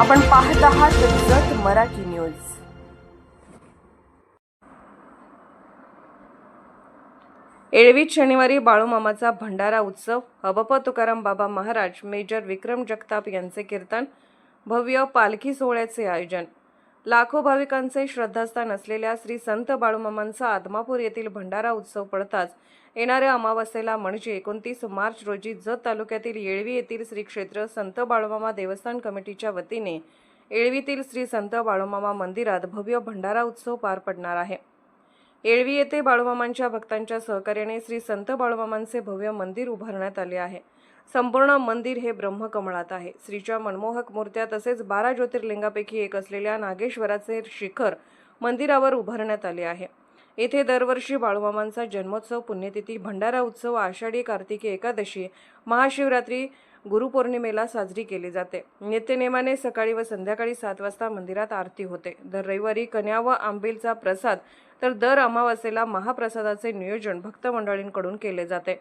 आपण पाहत आहात जत मराठी न्यूज. एळवीत शनिवारी बाळूमामाचा भंडारा उत्सव हबप तुकाराम बाबा महाराज मेजर विक्रम जगताप यांचे कीर्तन भव्य पालखी सोहळ्याचे आयोजन लाखो भाविकांचे श्रद्धास्थान असलेल्या श्री संत बाळूमामांचा आदमापूर येथील भंडारा उत्सव पडताच येणाऱ्या अमावस्येला म्हणजे एकोणतीस मार्च रोजी जत तालुक्यातील येळवी येथील श्री क्षेत्र संत बाळूमामा देवस्थान कमिटीच्या वतीने येळवीतील श्री संत बाळूमामा मंदिरात भव्य भंडारा उत्सव पार पडणार आहे. येळवी येथे बाळूमामांच्या भक्तांच्या सहकार्याने श्री संत बाळूमामांचे भव्य मंदिर उभारण्यात आले आहे. संपूर्ण मंदिर हे ब्रह्मकमळात आहे. श्रीच्या मनमोहक मूर्त्या तसेच बारा ज्योतिर्लिंगापैकी एक असलेल्या नागेश्वराचे शिखर मंदिरावर उभारण्यात आले आहे. येथे दरवर्षी बाळूमामांचा जन्मोत्सव पुण्यतिथी भंडारा उत्सव आषाढी कार्तिकी एकादशी महाशिवरात्री गुरुपौर्णिमेला साजरी केली जाते. नित्यनेमाने सकाळी व संध्याकाळी सात वाजता मंदिरात आरती होते. दर रविवारी कन्या व आंबेलचा प्रसाद तर दर अमावास्येला महाप्रसादाचे नियोजन भक्त मंडळींकडून केले जाते.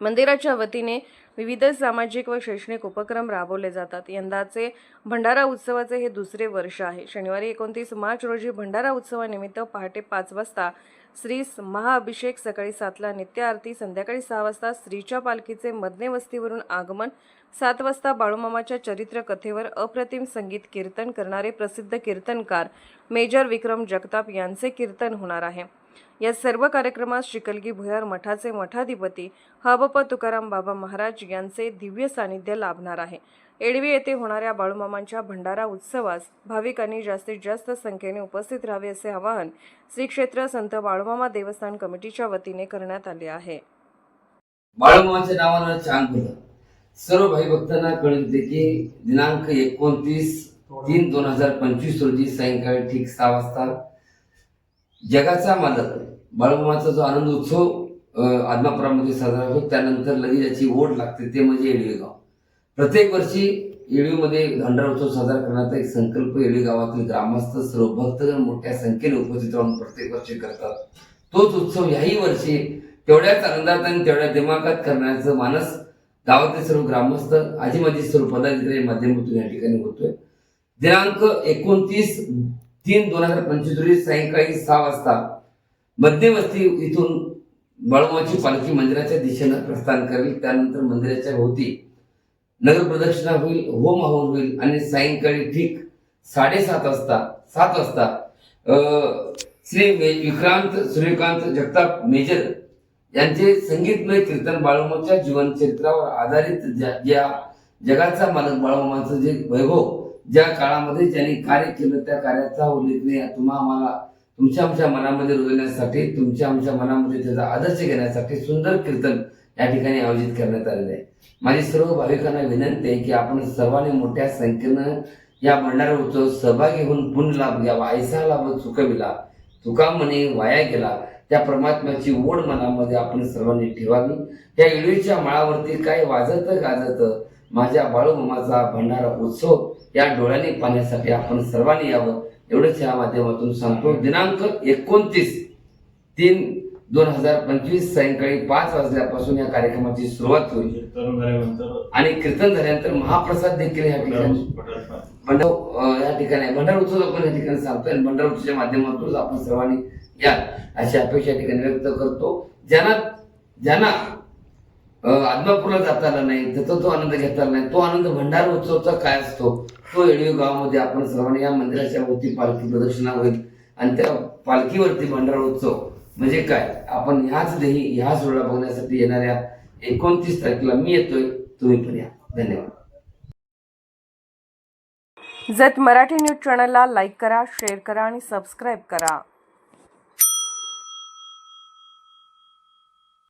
मंदिराच्या वतीने विविध सामाजिक व शैक्षणिक उपक्रम राबवले जातात. यंदाचे भंडारा उत्सवाचे हे दुसरे वर्ष आहे. शनिवारी एकोणतीस मार्च रोजी भंडारा उत्सवानिमित्त पहाटे पाच वाजता श्री महाअभिषेक सकाळी सातला नित्य आरती संध्याकाळी सहा वाजता स्त्रीच्या पालखीचे मदने वस्तीवरून आगमन सात वाजता बाळूमामाच्या चरित्र कथेवर अप्रतिम संगीत कीर्तन करणारे प्रसिद्ध कीर्तनकार मेजर विक्रम जगताप यांचे कीर्तन होणार आहे. या सर्व कार्यक्रमात शिकलगी भुयार मठाचे मठाधिपती हबप तुकाराम बाबा महाराज यांचे दिव्य सानिध्य लाभणार आहे. एडवी येथे होणाऱ्या बाळूमामांच्या भंडारा उत्सवास भाविकांनी जास्तीत जास्त संख्येने उपस्थित राहावे असे आवाहन श्री क्षेत्र संत बाळूमामा देवस्थान कमिटीच्या वतीने करण्यात आले आहे. बाळूमामाच्या नावानं छान सर्व भाई भक्तांना कळते की दिनांक एकोणतीस तीन दोन हजार पंचवीस रोजी सायंकाळी ठीक सहा वाजता जगाचा मालक. बाळगुमाचा जो आनंद उत्सव आदमापुरामध्ये साजरा होतो त्यानंतर लगेच याची ओढ लागते ते म्हणजे येळवी गाव प्रत्येक वर्षी येळीमध्ये भंडारा उत्सव साजरा करण्याचा एक संकल्प येळवी गावातील ग्रामस्थ सर्व भक्तगण मोठ्या संख्येने उपस्थित राहून प्रत्येक वर्षी करतात. तोच उत्सव ह्याही वर्षी तेवढ्याच आनंदात आणि तेवढ्या दिमागात करण्याचं मानस गावातील सर्व ग्रामस्थ आजी माझी सर्व पदाधिकारी माध्यमातून या ठिकाणी होतोय. दिनांक एकोणतीस तीन दोन हजार पंचवीस रोजी सायंकाळी सहा वाजता मध्यवस्ती इथून बाळूमाची पालखी मंदिराच्या दिशेनं प्रस्थान करेल त्यानंतर मंदिराच्या भोवती नगर प्रदक्षिणा होईल होम हवन होईल आणि सायंकाळी ठीक साडेसात वाजता सात वाजता श्री मे- विक्रांत सूर्यकांत जगताप मेजर यांचे संगीतमय कीर्तन बाळूमाच्या जीवनचरित्रावर आधारित ज्या ज्या जगाचा मालक बाळूमाचं जे वैभव ज्या काळामध्ये ज्यांनी कार्य केलं त्या कार्याचा उल्लेख नाही. तुम्हा आम्हाला तुमच्या आमच्या मनामध्ये रुजवण्यासाठी तुमच्या आमच्या मनामध्ये त्याचा आदर्श घेण्यासाठी सुंदर कीर्तन या ठिकाणी आयोजित करण्यात आलेलं आहे. माझी सर्व भाविकांना विनंती आहे की आपण सर्वांनी मोठ्या संख्येनं या भंडारा उत्सव सहभागी होऊन पुण्य लाभ घ्यावा ऐसा लाभ चुकविला तुका म्हणे वाया गेला. त्या परमात्म्याची ओढ मनामध्ये आपण सर्वांनी ठेवावी. या इडीच्या माळावरती काय वाजत गाजत माझ्या बाळूमामाचा भंडारा उत्सव या डोळ्यांनी पाहण्यासाठी आपण सर्वांनी यावं. एवढंच या माध्यमातून सांगतो दिनांक एकोणतीस तीन दोन हजार पंचवीस सायंकाळी पाच वाजल्यापासून या कार्यक्रमाची सुरुवात होईल. आणि कीर्तन झाल्यानंतर महाप्रसाद देखील या ठिकाणी या ठिकाणी भंडार उत्सव आपण या ठिकाणी सांगतोय आणि भंडार उत्सवाच्या माध्यमातून आपण सर्वांनी या अशी अपेक्षा या ठिकाणी व्यक्त करतो. ज्यांना ज्यांना आदमापूरला जाता आला नाही त्याचा तो आनंद घेता आला नाही तो आनंद भंडार उत्सवचा काय असतो? तो येळवी गावामध्ये आपण सर्वांनी या मंदिराच्या वरती पालखी प्रदक्षिणा होईल. आणि त्या पालखीवरती भंडार उत्सव म्हणजे काय? आपण ह्याच देही ह्या सोहळा बघण्यासाठी येणाऱ्या एकोणतीस तारखेला मी येतोय. तुम्ही पण या. धन्यवाद. जत मराठी न्यूज चॅनलला लाईक करा शेअर करा आणि सबस्क्राईब करा.